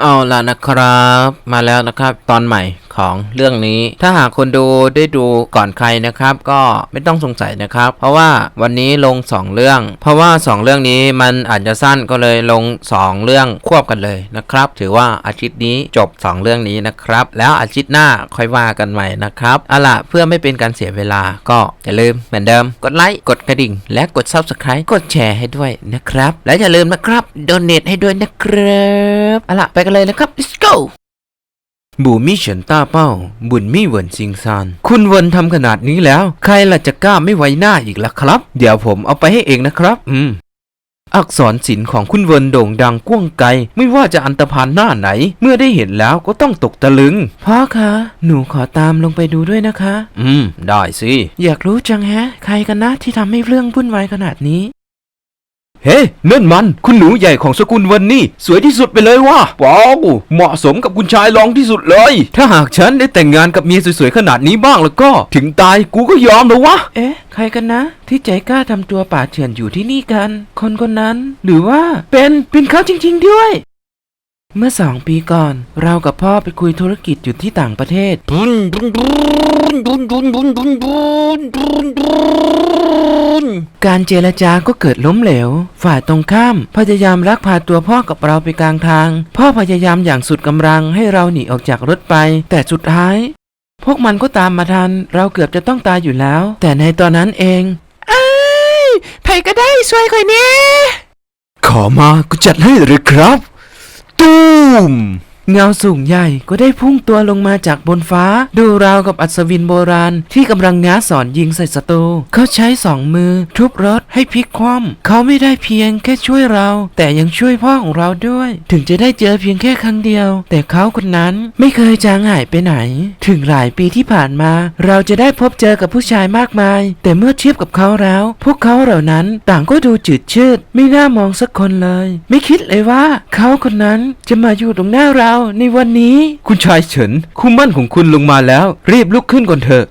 เอาล่ะนะครับ มาแล้วนะครับ ตอนใหม่ ของเรื่องนี้ ถ้าหากคนดูได้ดูก่อนใครนะครับ ก็ไม่ต้องสงสัยนะครับ เพราะว่าวันนี้ลง 2 เรื่อง เพราะว่า 2 เรื่องนี้มันอาจจะสั้นก็เลยลง 2 เรื่องควบกันเลยนะครับ ถือว่าอาทิตย์นี้จบ 2 เรื่องนี้นะครับ แล้วอาทิตย์หน้าค่อยว่ากันใหม่นะครับเอาล่ะเพื่อไม่เป็นการเสียเวลาก็อย่าลืมเหมือนเดิม กดไลค์กดกระดิ่ง และกด subscribe กดแชร์ให้ด้วยนะครับ และอย่าลืมนะครับ donate ให้ด้วยนะครับเอาล่ะไปกันเลยนะครับ let's go บูมี่เฉินต้าเป้า บุญมี่เหวินซิงซาน คุณเวินทำขนาดนี้แล้ว ใครล่ะจะกล้าไม่ไว้หน้าอีกล่ะครับ เดี๋ยวผมเอาไปให้เองนะครับ อืมอักษรศิลป์ของคุณเวินโด่งดังก้วงไกล ไม่ว่าจะอันตรพานหน้าไหน เมื่อได้เห็นแล้วก็ต้องตกตะลึง พ่อคะ หนูขอตามลงไปดูด้วยนะคะ อืม ได้สิ อยากรู้จังแฮะ ใครกันนะที่ทำให้เรื่องวุ่นวายขนาดนี้ เฮ้นั่นมัน คุณหนูใหญ่ของสกุลวันนี่ สวยที่สุดไปเลยว่ะว้าวเหมาะสมกับคุณชายรองที่สุดเลย ถ้าหากฉันได้แต่งงานกับเมียสวยๆขนาดนี้บ้างแล้วก็ ถึงตายกูก็ยอมแล้ววะ เอ๊ะ ใครกันนะ ที่ใจกล้าทำตัวป่าเถื่อนอยู่ที่นี่กัน คนคนนั้น หรือว่าเป็นเป็นเขาจริง ๆ ด้วย เมื่อสองปีก่อน เรากับพ่อไปคุยธุรกิจอยู่ที่ต่างประเทศการเจรจาก็เกิดล้มเหลว ฝ่ายตรงข้ามพยายามลักพาตัวพ่อกับเราไปกลางทาง พ่อพยายามอย่างสุดกำลังให้เราหนีออกจากรถไป แต่สุดท้าย พวกมันก็ตามมาทัน เราเกือบจะต้องตายอยู่แล้ว แต่ในตอนนั้นเองไอ้ใครก็ได้ช่วยคอยเนี้ขอมาก็จัดให้เลยครับ ตูม เงาสูงใหญ่ก็ได้พุ่งตัวลงมาจากบนฟ้า ดูราวกับอัศวินโบราณ ที่กำลังง้าสอนยิงใส่ศัตรูเขาใช้สองมือ ทุบรถให้พลิกคว่ำเขาไม่ได้เพียงแค่ช่วยเรา แต่ยังช่วยพ่อของเราด้วย ถึงจะได้เจอเพียงแค่ครั้งเดียว แต่เขาคนนั้นไม่เคยจางหายไปไหน ถึงหลายปีที่ผ่านมา เราจะได้พบเจอกับผู้ชายมากมาย แต่เมื่อเทียบกับเขาแล้ว พวกเขาเหล่านั้นต่างก็ดูจืดชืด ไม่น่ามองสักคนเลย ไม่คิดเลยว่า เขาคนนั้นจะมาอยู่ตรงหน้าเราในวันนี้ คุณชายเฉินคู่มั่นของคุณลงมาแล้ว รีบลุกขึ้นก่อนเถอะ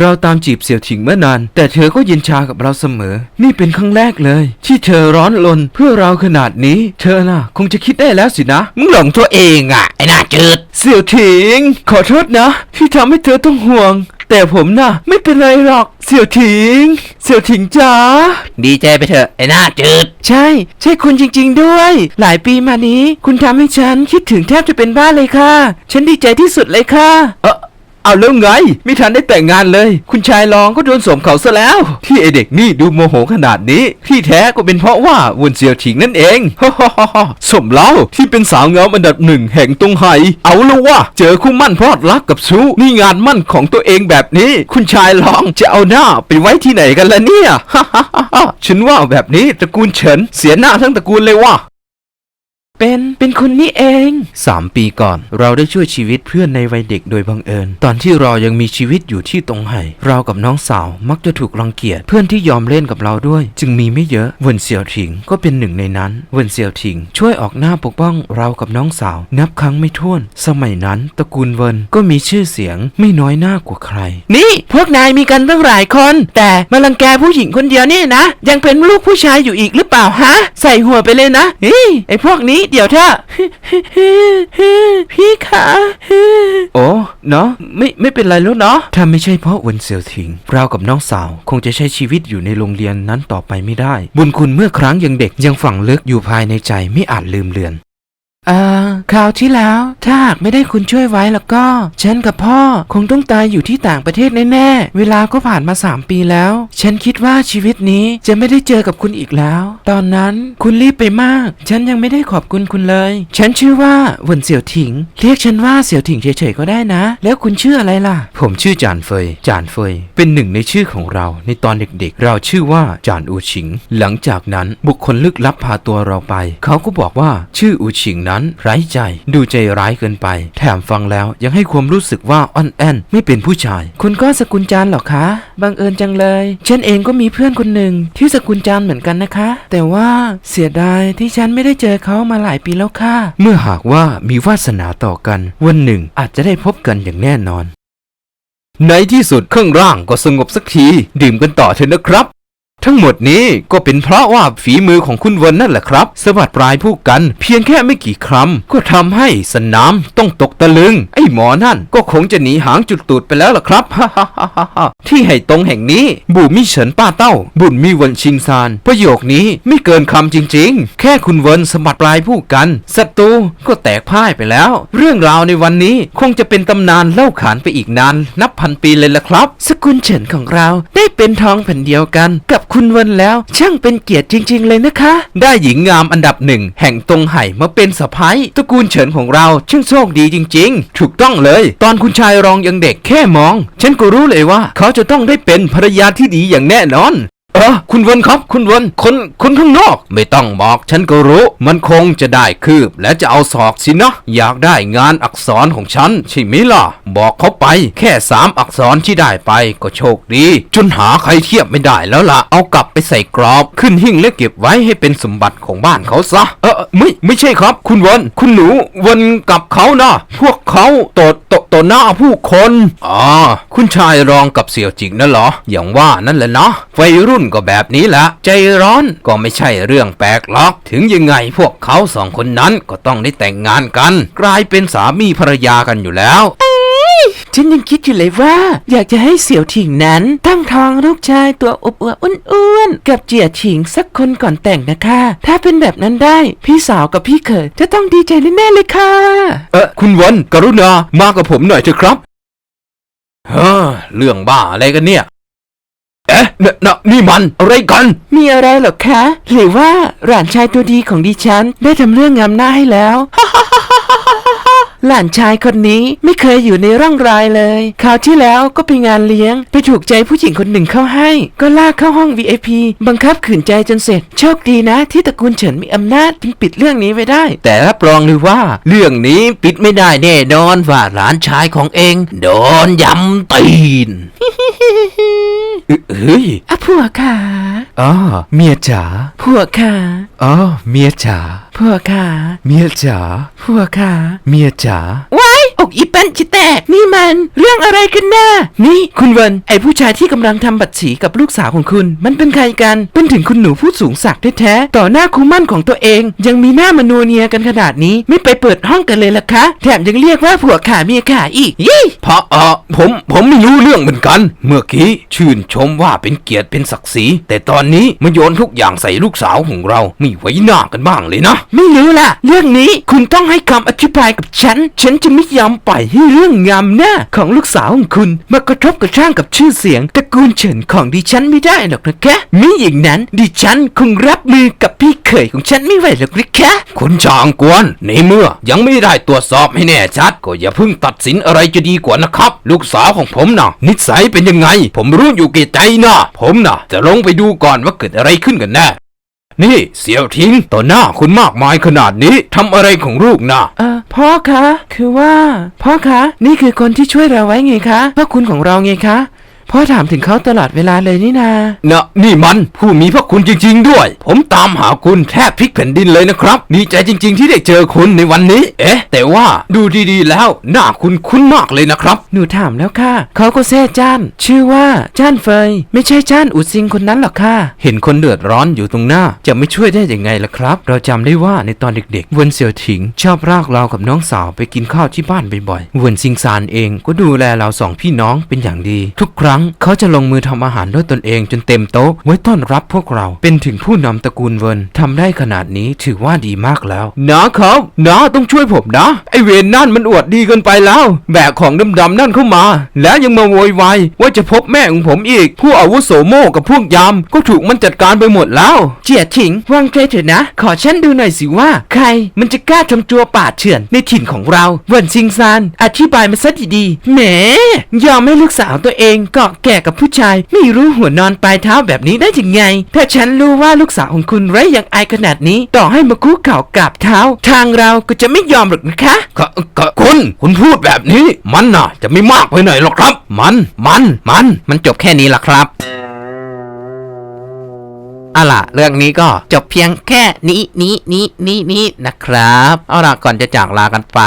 เราตามจีบเสี่ยวถิงเมื่อนาน แต่เธอก็เย็นชากับเราเสมอ นี่เป็นครั้งแรกเลย ที่เธอร้อนรนเพื่อเราขนาดนี้ เธอน่ะ คงจะคิดได้แล้วสินะ มึงหลงตัวเองอะ ไอ้หน้าจืด เสี่ยวถิง ขอโทษนะ ที่ทำให้เธอต้องห่วง แต่ผมน่ะ ไม่เป็นไรหรอกเสี่ยวถิง เสี่ยวถิงจ๋า ดีใจไปเถอะไอ้หน้าจืด ใช่ ใช่คุณจริง ๆ ด้วย หลายปีมานี้ คุณทำให้ฉันคิดถึงแทบจะเป็นบ้าเลยค่ะ ฉันดีใจที่สุดเลยค่ะ เออ เอาแล้วไง ไม่ทันได้แต่งงานเลย คุณชายรองก็โดนสวมเขาซะแล้ว ที่ไอเด็กนี่ดูโมโหขนาดนี้ ที่แท้ก็เป็นเพราะว่าวนเซียวถิงนั่นเองฮ่าฮ่าฮ่าสมแล้วที่เป็นสาวงามอันดับหนึ่งแห่งตงไห่เอาแล้วว่า เจอคู่มั่นพลอดรักกับชู้นี่งานมั่นของตัวเองแบบนี้ คุณชายรองจะเอาหน้าไปไว้ที่ไหนกันล่ะเนี่ยฮ่าฮ่าฮ่าฮ่าฉันว่าแบบนี้ตระกูลเฉินเสียหน้าทั้งตระกูลเลยว่ะ เป็น เป็นคุณนี่เองสามปีก่อน เราได้ช่วยชีวิตเพื่อนในวัยเด็กโดยบังเอิญ ตอนที่เรายังมีชีวิตอยู่ที่ตรงไห่ เรากับน้องสาวมักจะถูกรังเกียจเพื่อนที่ยอมเล่นกับเราด้วย จึงมีไม่เยอะเวินเสี่ยวถิงก็เป็นหนึ่งในนั้นเวินเสี่ยวถิง ช่วยออกหน้าปกป้องเรากับน้องสาว นับครั้งไม่ถ้วน สมัยนั้นตระกูลเวินก็มีชื่อเสียงไม่น้อยหน้ากว่าใคร นี่ พวกนายมีกันตั้งหลายคน แต่มารังแกผู้หญิงคนเดียวนี่นะ ยังเป็นลูกผู้ชายอยู่อีกหรือเปล่าฮะ ใส่หัวไปเลยนะเฮ้ยไอพวกนี้เดี๋ยวเถอะพี่คะโอ้เนาะไม่ไม่เป็นไรแล้วเนาะถ้าไม่ใช่เพราะวันเสี่ยวถิงเรากับน้องสาว คงจะใช้ชีวิตอยู่ในโรงเรียนนั้นต่อไปไม่ได้ บุญคุณเมื่อครั้งยังเด็กยังฝังลึกอยู่ภายในใจไม่อาจลืมเลือน อ่าคราวที่แล้ว ถ้าหากไม่ได้คุณช่วยไว้แล้วก็ ฉันกับพ่อคงต้องตายอยู่ที่ต่างประเทศแน่ๆ เวลาก็ผ่านมาสามปีแล้ว ฉันคิดว่าชีวิตนี้จะไม่ได้เจอกับคุณอีกแล้ว ตอนนั้นคุณรีบไปมาก ฉันยังไม่ได้ขอบคุณคุณเลย ฉันชื่อว่าหวนเสี่ยวถิง เรียกฉันว่าเสี่ยวถิงเฉยๆก็ได้นะ แล้วคุณชื่ออะไรล่ะ ผมชื่อจานเฟย จานเฟย เป็นหนึ่งในชื่อของเรา ในตอนเด็กๆ เราชื่อว่าจานอูชิง หลังจากนั้นบุคคลลึกลับพาตัวเราไป เขาก็บอกว่าชื่ออูชิงนั้นไร้ใจ ดูใจร้ายเกินไป แถมฟังแล้วยังให้ความรู้สึกว่าอ่อนแอนไม่เป็นผู้ชาย คุณก็สกุลจานหรอคะบังเอิญจังเลยฉันเองก็มีเพื่อนคนหนึ่งที่สกุลจานเหมือนกันนะคะ แต่ว่าเสียดายที่ฉันไม่ได้เจอเขามาหลายปีแล้วค่ะ เมื่อหากว่ามีวาสนาต่อกัน วันหนึ่งอาจจะได้พบกันอย่างแน่นอน ในที่สุดข้างล่างก็สงบสักที ดื่มกันต่อเถอะนะครับ ทั้งหมดนี้ก็เป็นเพราะว่าฝีมือของคุณเวนนั่นแหละครับสวัสดปลายผู้กัน เพียงแค่ไม่กี่คำก็ทำให้สนามต้องตกตะลึง ไอ้หมอนั่นก็คงจะหนีหางจุดตูดไปแล้วล่ะครับฮ่าฮ่าฮ่าที่ให้ตรงแห่งนี้ บูมิเฉินป้าเต้า บุญมีเวนชิงซาน ประโยคนี้ไม่เกินคำจริง ๆ แค่คุณเวนสมัดปลายผู้กันศัตรูก็แตกพ่ายไปแล้ว เรื่องราวในวันนี้คงจะเป็นตำนานเล่าขานไปอีกนาน นับพันปีเลยล่ะครับ สกุลเฉินของเราได้เป็นทองแผ่นเดียวกันกับคุณเวนแล้ว ช่างเป็นเกียรติจริง ๆ เลยนะคะ ได้หญิงงามอันดับหนึ่งแห่งตรงไห่มาเป็นสะพ้ายตระกูลเฉินของเราช่างโชคดีจริง ๆ ถูกต้องเลย ตอนคุณชายรองยังเด็กแค่มอง ฉันก็รู้เลยว่า เขาจะต้องได้เป็นภรรยาที่ดีอย่างแน่นอน ออคุณวนครับ คุณวนคนคนข้างนอก ไม่ต้องบอกฉันก็รู้ มันคงจะได้คืบ และจะเอาศอกสินะ อยากได้งานอักษรของฉัน ใช่ไหมล่ะ บอกเขาไป แค่สามอักษรที่ได้ไปก็โชคดี จนหาใครเทียบไม่ได้แล้วล่ะ เอากลับไปใส่กรอบ ขึ้นหิ้งและเก็บไว้ให้เป็นสมบัติของบ้านเขาซะ เออไม่ไม่ใช่ครับ คุณวน คุณหนูวนกับเขานะพวกเขาตโตต่อหน้าผู้คนอ๋อคุณชายรองกับเสี่ยวจิกนั่นเหรอ อย่างว่านั่นแหละเนาะวัยรุ่นก็แบบนี้แหละใจร้อนก็ไม่ใช่เรื่องแปลกหรอก ถึงยังไงพวกเขาสองคนนั้นก็ต้องได้แต่งงานกัน กลายเป็นสามีภรรยากันอยู่แล้วฉันยังคิดอยู่เลยว่า อยากจะให้เสี่ยวถิงนั้นตั้งท้องลูกชายตัวอวบๆอ้วนๆกับเจียถิงสักคนก่อนแต่งนะคะ ถ้าเป็นแบบนั้นได้ พี่สาวกับพี่เขยจะต้องดีใจแน่ๆเลยค่ะ เออคุณวันกรุณามากับผมหน่อยเถอะครับเฮ้อเรื่องบ้าอะไรกันเนี่ย เอ๊ะนนนี่มันอะไรกัน มีอะไรเหรอคะ หรือว่าหลานชายตัวดีของดิฉันได้ทำเรื่องงามหน้าให้แล้ว หลานชายคนนี้ไม่เคยอยู่ในร่องรอยเลย คราวที่แล้วก็ไปงานเลี้ยง ไปถูกใจผู้หญิงคนหนึ่งเข้าให้ ก็ลากเข้าห้อง VIP บังคับขืนใจจนเสร็จ โชคดีนะ ที่ตระกูลเฉินมีอำนาจจึงปิดเรื่องนี้ไว้ได้ แต่รับรองเลยว่า เรื่องนี้ปิดไม่ได้แน่นอนว่าหลานชายของเองโดนยำตีนเฮ้ยอะผัวค่ะอ๋อเมียจ๋าผัวค่ะอ๋อเมียจ๋าผัวค่ะเมียจ๋าผัวค่ะเมียจ๋าว้าย อกอีแป้นจิแตกนี่มัน เรื่องอะไรกันนะนี่คุณเวิร์นไอผู้ชายที่กำลังทำบัตรฉีกับลูกสาวของคุณ มันเป็นใครกัน เป็นถึงคุณหนูผู้สูงศักดิ์แท้ๆต่อหน้าคู่มั่นของตัวเอง ยังมีหน้ามานัวเนียกันขนาดนี้ไม่ไปเปิดห้องกันเลยล่ะคะ แถมยังเรียกว่าผัวขาเมียขาอีกยี่เพราะเออผมผมไม่รู้เรื่องเหมือนกัน เมื่อกี้ชื่นชมว่าเป็นเกียรติเป็นศักดิ์ศรีแต่ตอนนี้มาโยนทุกอย่างใส่ลูกสาวของเราไม่ไว้หน้ากันบ้างเลยนะ ไม่รู้ล่ะ เรื่องนี้คุณต้องให้คำอธิบายกับฉัน ฉันจะไม่ยอมปล่อยให้เรื่องงามหน้าของลูกสาวของคุณ มากระทบกระทั่งกับชื่อเสียงตระกูลเฉินของดิฉันไม่ได้หรอกนะคะมิอย่างนั้นดิฉันคงรับมือกับพี่เขยของฉันไม่ไหวหรอกนะคะคุณจางกวนในเมื่อยังไม่ได้ตรวจสอบให้แน่ชัด ก็อย่าเพิ่งตัดสินอะไรจะดีกว่านะครับ ลูกสาวของผมนะนิสัยเป็นยังไง ผมรู้อยู่แก่ใจนะผมนะจะลงไปดูก่อนว่าเกิดอะไรขึ้นกันแน่ นี่เสี่ยวทิ้งต่อหน้าคุณมากมายขนาดนี้ทำอะไรของลูกนะเออพ่อคะ คือว่า พ่อคะ นี่คือคนที่ช่วยเราไว้ไงคะพ่อคุณของเราไงคะ พ่อถามถึงเขาตลอดเวลาเลยนี่นา นะนี่มันผู้มีพระคุณจริง ๆ ด้วย ผมตามหาคุณแทบพลิกแผ่นดินเลยนะครับ ดีใจจริง ๆ ที่ได้เจอคุณในวันนี้ เอ๊ะ แต่ว่าดูดีๆ แล้วหน้าคุณคุ้นมากเลยนะครับ หนูถามแล้วค่ะ เขาก็แซ่จ้าน ชื่อว่าจ้านเฟย ไม่ใช่จ้านอูซิงคนนั้นหรอกค่ะ เห็นคนเดือดร้อนอยู่ตรงหน้า จะไม่ช่วยได้ยังไงล่ะครับ เราจำได้ว่าในตอนเด็กๆเวนเซียวถิง ชอบรากเรากับน้องสาวไปกินข้าวที่บ้านบ่อยๆเวนซิงซานเองก็ดูแลเราสองพี่น้องเป็นอย่างดี ทุกครั้งเขาจะลงมือทำอาหารด้วยตนเองจนเต็มโต๊ะ ไว้ต้อนรับพวกเราเป็นถึงผู้นำตระกูลเวินทำได้ขนาดนี้ถือว่าดีมากแล้วนะครับนะต้องช่วยผมนะ ไอเวนนั่นมันอวดดีเกินไปแล้ว แบกของดำๆนั่นเข้ามา แล้วยังมาโวยวายว่าจะพบแม่ของผมอีก ผู้อาวุโสโม่กับพวกยามก็ถูกมันจัดการไปหมดแล้ว เจียถิงวางใจเถอะนะ ขอฉันดูหน่อยสิว่า ใครมันจะกล้าทำตัวป่าดเถื่อนในถิ่นของเราเวินซิงซานอธิบายมาซะดีๆแหมยอมให้ลูกสาวตัวเองเกาะแก่กับผู้ชาย ไม่รู้หัวนอนปลายเท้าแบบนี้ได้ยังไง ถ้าฉันรู้ว่าลูกสาวของคุณไร้อย่างอายขนาดนี้ ต่อให้มาคุกเข่ากราบเท้า ทางเราก็จะไม่ยอมหรอกนะคะ ก็ก็คุณคุณพูดแบบนี้ มันน่ะ จะไม่มากไปหน่อยหรอกครับ มัน มัน มัน มันจบแค่นี้ล่ะครับ เอาล่ะ เรื่องนี้ก็จบเพียงแค่นี้นี้นี้นี้นี้นะครับ เอาล่ะ ก่อนจะจากลากันไป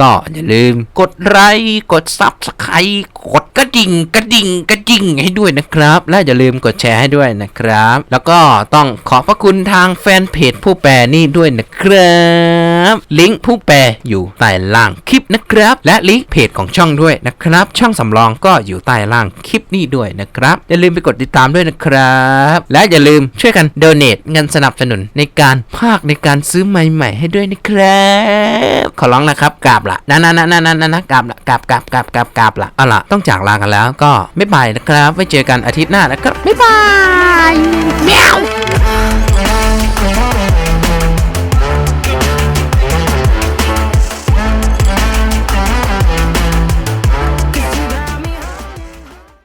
ก็อย่าลืม กดไลค์กดซับสไครต์กดกระดิ่งกระดิ่งกระดิ่งให้ด้วยนะครับ และอย่าลืมกดแชร์ให้ด้วยนะครับ แล้วก็ต้องขอบพระคุณทางแฟนเพจผู้แปลนี่ด้วยนะครับลิงก์ผู้แปลอยู่ใต้ล่างคลิปนะครับ และลิงก์เพจของช่องด้วยนะครับ ช่องสำรองก็อยู่ใต้ล่างคลิปนี้ด้วยนะครับ อย่าลืมไปกดติดตามด้วยนะครับ และอย่าลืมช่วยกันโดเน a t เงินสนับสนุนในการภาคในการซื้อใหม่ๆให้ด้วยนะครับขอร้องนะครับกราบละนะนะนะนะนะนะนะกราบละกราบกราบกราบกราบกราบละเอาละต้องจากลากันแล้วก็ไม่ไปนะครับไว้เจอกันอาทิตย์หน้านะครับบ๊ายบาย